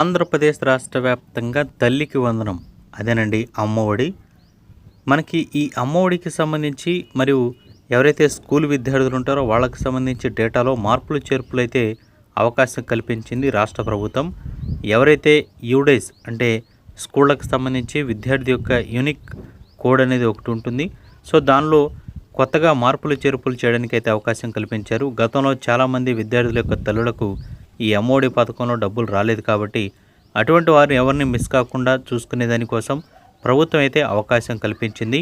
ఆంధ్రప్రదేశ్ రాష్ట్ర వ్యాప్తంగా తల్లికి వందనం. అదేనండి అమ్మఒడి. మనకి ఈ అమ్మఒడికి సంబంధించి మరియు ఎవరైతే స్కూల్ విద్యార్థులు ఉంటారో వాళ్ళకి సంబంధించి డేటాలో మార్పులు చేర్పులు అయితే అవకాశం కల్పించింది రాష్ట్ర ప్రభుత్వం. ఎవరైతే యూడేస్ అంటే స్కూళ్ళకి సంబంధించి విద్యార్థి యొక్క యూనిక్ కోడ్ అనేది ఒకటి ఉంటుంది. సో దానిలో కొత్తగా మార్పులు చేర్పులు చేయడానికి అయితే అవకాశం కల్పించారు. గతంలో చాలామంది విద్యార్థుల యొక్క తల్లులకు ఈ అమ్మఒడి పథకంలో డబ్బులు రాలేదు కాబట్టి అటువంటి వారు ఎవరిని మిస్ కాకుండా చూసుకునే దానికోసం ప్రభుత్వం అయితే అవకాశం కల్పించింది.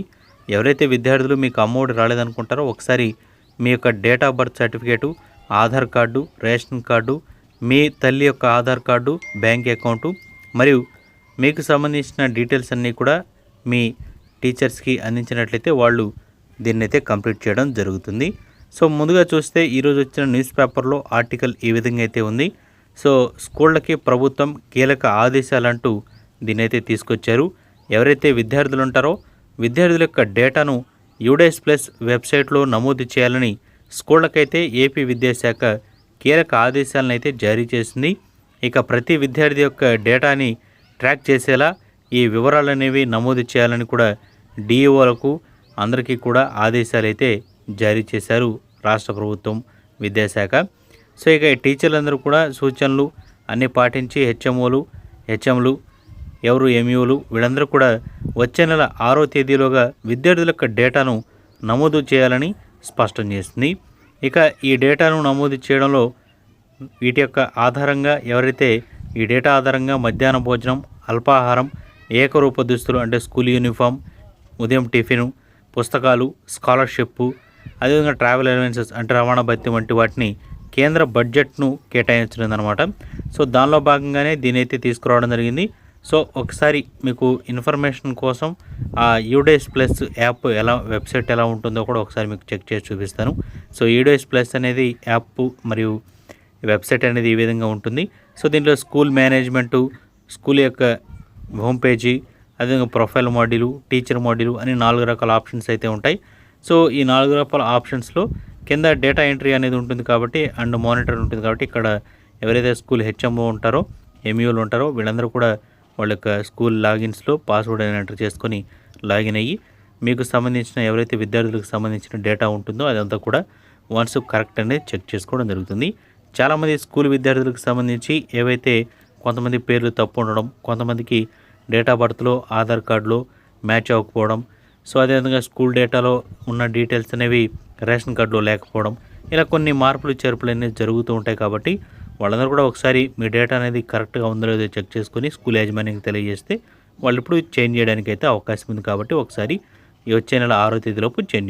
ఎవరైతే విద్యార్థులు మీకు అమ్మఒడి రాలేదనుకుంటారో ఒకసారి మీ యొక్క date of birth certificate Aadhaar card ration card మీ తల్లి యొక్క ఆధార్ కార్డు బ్యాంక్ అకౌంటు మరియు మీకు సంబంధించిన డీటెయిల్స్ అన్నీ కూడా మీ టీచర్స్కి అందించినట్లయితే వాళ్ళు దీన్నైతే కంప్లీట్ చేయడం జరుగుతుంది. సో ముందుగా చూస్తే ఈరోజు వచ్చిన న్యూస్ పేపర్లో ఆర్టికల్ ఈ విధంగా అయితే ఉంది. సో స్కూళ్ళకి ప్రభుత్వం కీలక ఆదేశాలంటూ దీనైతే తీసుకొచ్చారు. ఎవరైతే విద్యార్థులు ఉంటారో విద్యార్థుల యొక్క డేటాను యూడేస్ ప్లస్ వెబ్సైట్లో నమోదు చేయాలని స్కూళ్ళకైతే ఏపీ విద్యాశాఖ కీలక ఆదేశాలను అయితే జారీ చేసింది. ఇక ప్రతి విద్యార్థి యొక్క డేటాని ట్రాక్ చేసేలా ఈ వివరాలు అనేవి నమోదు చేయాలని కూడా డిఈఓలకు అందరికీ కూడా ఆదేశాలు అయితే జారీ చేశారు రాష్ట్ర ప్రభుత్వం విద్యాశాఖ. సో ఇక ఈ టీచర్లందరూ కూడా సూచనలు అన్నీ పాటించి హెచ్ఎంఓలు హెచ్ఎంలు ఎవరు ఎంఈఓలు వీళ్ళందరూ కూడా వచ్చే నెల ఆరో తేదీలోగా విద్యార్థుల యొక్క డేటాను నమోదు చేయాలని స్పష్టం చేసింది. ఇక ఈ డేటాను నమోదు చేయడంలో వీటి యొక్క ఆధారంగా ఎవరైతే ఈ డేటా ఆధారంగా మధ్యాహ్న భోజనం అల్పాహారం ఏకరూప దుస్తులు అంటే స్కూల్ యూనిఫామ్ ఉదయం టిఫిన్ పుస్తకాలు స్కాలర్షిప్ అదేవిధంగా ట్రావెల్ అలవెన్సెస్ అంటే రవాణా భత్యం వంటి వాటిని కేంద్ర బడ్జెట్ను కేటాయించనుందనమాట సో దానిలో భాగంగానే దీని అయితే తీసుకురావడం జరిగింది. సో ఒకసారి మీకు ఇన్ఫర్మేషన్ కోసం ఆ యూడేస్ ప్లస్ యాప్ ఎలా వెబ్సైట్ ఎలా ఉంటుందో కూడా ఒకసారి మీకు చెక్ చేసి చూపిస్తాను. సో యూడేస్ ప్లస్ అనేది యాప్ మరియు వెబ్సైట్ అనేది ఈ విధంగా ఉంటుంది. సో దీంట్లో స్కూల్ మేనేజ్మెంటు స్కూల్ యొక్క హోమ్ పేజీ అదేవిధంగా ప్రొఫైల్ మాడ్యూలు టీచర్ మాడ్యూలు అని నాలుగు రకాల ఆప్షన్స్ అయితే ఉంటాయి. సో ఈ నాలుగు రకాల ఆప్షన్స్లో కింద డేటా ఎంట్రీ అనేది ఉంటుంది కాబట్టి అండ్ మానిటర్ ఉంటుంది కాబట్టి ఇక్కడ ఎవరైతే స్కూల్ హెచ్ఎంఓ ఉంటారో ఎంఈఓలు ఉంటారో వీళ్ళందరూ కూడా వాళ్ళ యొక్క స్కూల్ లాగిన్స్లో పాస్వర్డ్ అని ఎంటర్ చేసుకొని లాగిన్ అయ్యి మీకు సంబంధించిన ఎవరైతే విద్యార్థులకు సంబంధించిన డేటా ఉంటుందో అదంతా కూడా వన్స్ కరెక్ట్ అనేది చెక్ చేసుకోవడం జరుగుతుంది. చాలామంది స్కూల్ విద్యార్థులకు సంబంధించి ఏవైతే కొంతమంది పేర్లు తప్పు ఉండడం కొంతమందికి డేట్ ఆఫ్ బర్త్లో ఆధార్ కార్డులో మ్యాచ్ అవ్వకపోవడం సో అదేవిధంగా స్కూల్ డేటాలో ఉన్న డీటెయిల్స్ అనేవి రేషన్ కార్డులో లేకపోవడం ఇలా కొన్ని మార్పులు చేర్పులు అనేవి జరుగుతూ ఉంటాయి కాబట్టి వాళ్ళందరూ కూడా ఒకసారి మీ డేటా అనేది కరెక్ట్గా ఉందో లేదో చెక్ చేసుకొని స్కూల్ యాజమాన్యానికి తెలియజేస్తే వాళ్ళు ఇప్పుడు చేంజ్ చేయడానికి అయితే అవకాశం ఉంది కాబట్టి ఒకసారి ఈ వచ్చే నెల ఆరో తేదీలోపు చేంజ్